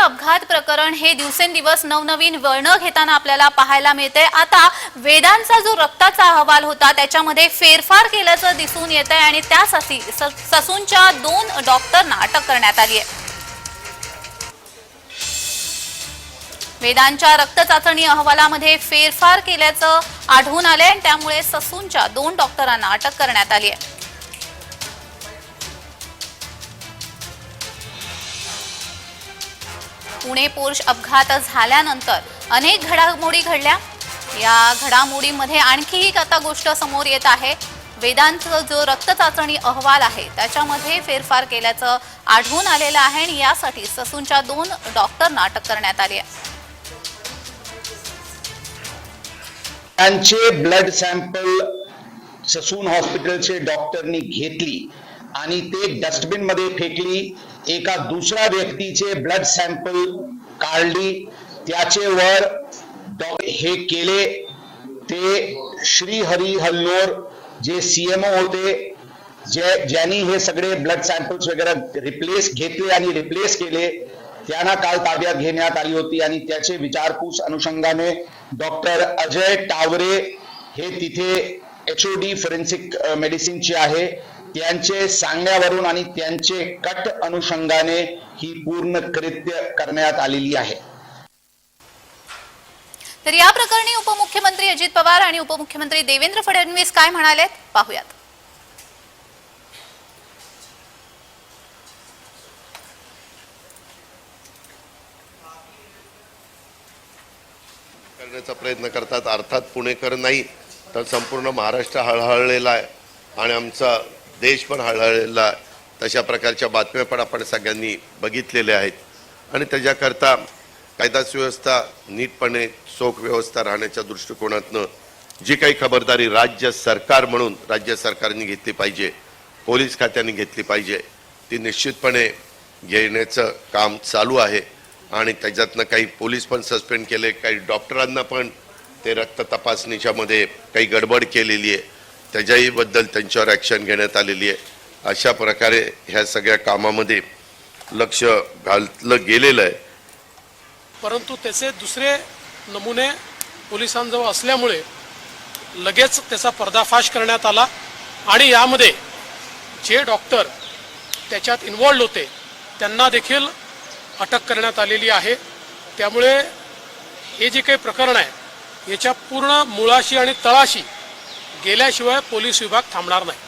अपघात प्रकरण हे दिवसेंदिवस नवनवीन वळणं घेताना आपल्याला पाहायला मिळते आता वेदांचा जो रक्ताचा अहवाल होता त्याच्यामध्ये फेरफार केल्याचं दिसून येत आहे आणि त्या स- ससूंच्या दोन डॉक्टरना अटक करण्यात आली आहे. वेदांच्या रक्त चाचणी अहवालामध्ये फेरफार केल्याचं आढळून आलंय आणि त्यामुळे ससूंच्या दोन डॉक्टरांना अटक करण्यात आली आहे. पुणे पोर्श अपघात झाल्यानंतर अनेक घडामोडी घडल्या. या घडामोडीमध्ये आणखी एक आता गोष्ट समोर येत आहे. वेदांतचा जो रक्त चाचणी अहवाल आहे त्याच्यामध्ये फेरफार केल्याचं आढळून आलेलं आहे आणि यासाठी ससूनच्या दोन डॉक्टरना अटक करण्यात आली आहे. त्यांचे ब्लड सॅम्पल ससून हॉस्पिटलचे डॉक्टरनी घेतली. आणि ते डस्टबिनमध्ये फेकली एका दुसऱ्या व्यक्तीचे ब्लड सॅम्पल काढली त्याचे वर हे केले. ते श्री हरी हल्लोर जे सीएमओ होते जे ज्यांनी हे सगळे ब्लड सॅम्पल्स वगैरे रिप्लेस घेतले आणि रिप्लेस केले त्यांना काल ताब्यात घेण्यात आली होती आणि त्याचे विचारपूस अनुषंगाने डॉक्टर अजय टावरे हे तिथे एच ओ डी फॉरेन्सिक मेडिसिनचे आहे. त्यांचे सांगण्यावरून आणि त्यांचे कट अनुषंगाने ही पूर्ण कृत्य करण्यात आलेली आहे. तर या प्रकरणी उपमुख्यमंत्री अजित पवार आणि उपमुख्यमंत्री देवेंद्र फडणवीस काय म्हणालेत? पाहूयात. करण्याचा प्रयत्न करतात अर्थात पुणेकर नाही. तर संपूर्ण महाराष्ट्र हळहळलेला आहे आणि आमचा देश पण हळहळलेला आहे. तशा प्रकारच्या बातम्या पण आपण सगळ्यांनी बघितलेल्या आहेत. आणि त्याच्याकरता कायदा सुव्यवस्था नीटपणे चोख व्यवस्था राहण्याच्या दृष्टिकोनातनं जी काही खबरदारी राज्य सरकार म्हणून राज्य सरकारने घेतली पाहिजे पोलीस खात्याने घेतली पाहिजे ती निश्चितपणे घेण्याचं काम चालू आहे. आणि त्याच्यातनं काही पोलीस पण सस्पेंड केले काही डॉक्टरांना पण ते रक्त तपासणीच्या मध्ये काही गडबड केलेली आहे. त्याच्याही बद्दल त्यांच्यावर ॲक्शन घेण्यात आलेली आहे. अशा प्रकारे ह्या सगळ्या कामामध्ये लक्ष घातलं गेलेलं आहे. परंतु त्याचे दुसरे नमुने पोलिसांजवळ असल्यामुळे लगेच त्याचा पर्दाफाश करण्यात आला आणि यामध्ये जे डॉक्टर त्याच्यात इन्वॉल्ड होते त्यांना देखील अटक करण्यात आलेली आहे. त्यामुळे हे जे काही प्रकरण आहे याच्या पूर्ण मुळाशी आणि तळाशी गेल्याशिवाय पोलीस विभाग थांबणार नाही.